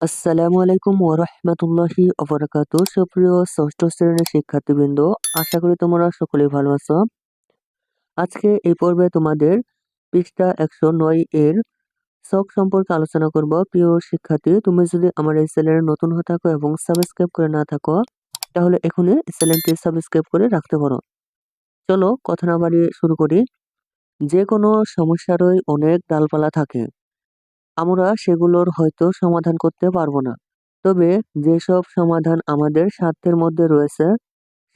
আসসালামু আলাইকুম ওরহমতুল্লাহি অবরাকাতু সুপ্রিয় ষষ্ঠ শ্রেণির শিক্ষার্থীবৃন্দ, আশা করি তোমরা সকলেই ভালো আছো। আজকে এই পর্বে তোমাদের পৃষ্ঠা একশো নয় এর শখ সম্পর্কে আলোচনা করব। প্রিয় শিক্ষার্থী, তুমি যদি আমার এই চ্যানেলে নতুন হয়ে থাকো এবং সাবস্ক্রাইব করে না থাকো, তাহলে এখনই চ্যানেলটি সাবস্ক্রাইব করে রাখতে পারো। চলো কথা না বাড়িয়ে শুরু করি। যে কোনো সমস্যারই অনেক ডালপালা থাকে। আমরা সেগুলোর হয়তো সমাধান করতে পারব না। তবে যেসব সমাধান আমাদের স্বার্থের মধ্যে রয়েছে,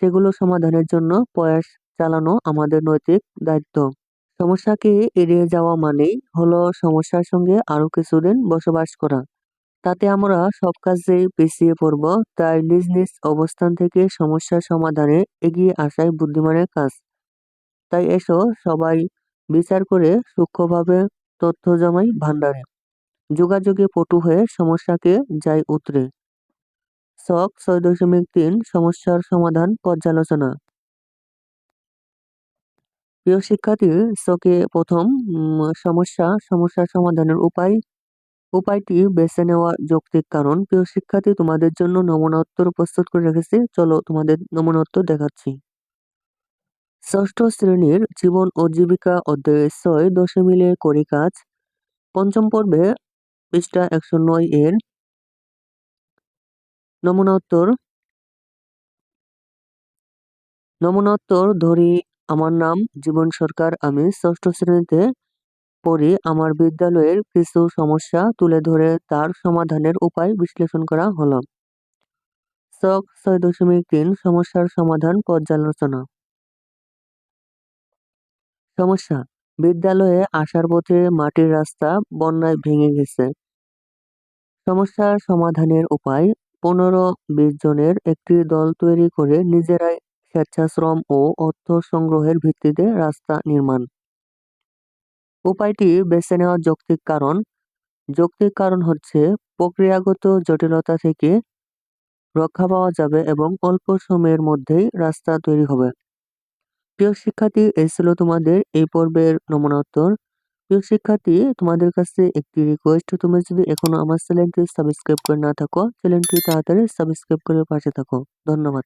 সেগুলো সমাধানের জন্য প্রয়াস চালানো আমাদের নৈতিক দায়িত্ব। সমস্যাকে এড়িয়ে যাওয়া মানেই হলো সমস্যার সঙ্গে আরও কিছুদিন বসবাস করা। তাতে আমরা সব কাজেই পিছিয়ে পড়ব, তাই নিজ নিজ অবস্থান থেকে সমস্যার সমাধানে এগিয়ে আসাই বুদ্ধিমানের কাজ। তাই এসো সবাই বিচার করে সূক্ষ্মভাবে তথ্য জমাই ভান্ডারে যোগাযোগে পটু হয়ে সমস্যাকে যাই উতরে শখ ছয় দশমিক তিন সমস্যার সমাধান পর্যালোচনা। প্রিয় শিক্ষার্থী শকে প্রথম সমস্যা সমস্যার সমাধানের উপায়, উপায়টি বেছে নেওয়া যৌক্তিক কারণ। প্রিয় শিক্ষার্থী, তোমাদের জন্য নমুনা উত্তর প্রস্তুত করে রেখেছি। চলো তোমাদের নমুনা উত্তর দেখাচ্ছি। ষষ্ঠ শ্রেণির জীবন ও জীবিকা অধ্যায় ছয় দশে মিলে করি কাজ। পঞ্চম পর্বে পৃষ্ঠা একশো নয় এর নমুনা উত্তর নমুনা উত্তর ধরি, আমার নাম জীবন সরকার। আমি ষষ্ঠ শ্রেণীতে পড়ি। আমার বিদ্যালয়ের কিছু সমস্যা তুলে ধরে তার সমাধানের উপায় বিশ্লেষণ করা হলো। শখ ছয় দশমিক তিন, সমস্যার সমাধান পর্যালোচনা। সমস্যা, বিদ্যালয়ে আসার পথে মাটির রাস্তা বন্যায় ভেঙে গেছে। সমস্যার সমাধানের উপায়, পনেরো বিশ জনের একটি দল তৈরি করে নিজেরাই স্বেচ্ছাশ্রম ও অর্থ সংগ্রহের ভিত্তিতে রাস্তা নির্মাণ। উপায়টি বেছে নেওয়ার যৌক্তিক কারণ যৌক্তিক কারণ হচ্ছে প্রক্রিয়াগত জটিলতা থেকে রক্ষা পাওয়া যাবে এবং অল্প সময়ের মধ্যেই রাস্তা তৈরি হবে। প্রিয় শিক্ষার্থী, এই ছিল তোমাদের এই পর্বের নমুনা উত্তর প্রিয় শিক্ষার্থী, তোমাদের কাছে একটি রিকোয়েস্ট তোমরা যদি এখনও আমার চ্যানেলটি সাবস্ক্রাইব করে না থাকো, চ্যানেলটি তাড়াতাড়ি সাবস্ক্রাইব করে পাশে থাকো। ধন্যবাদ।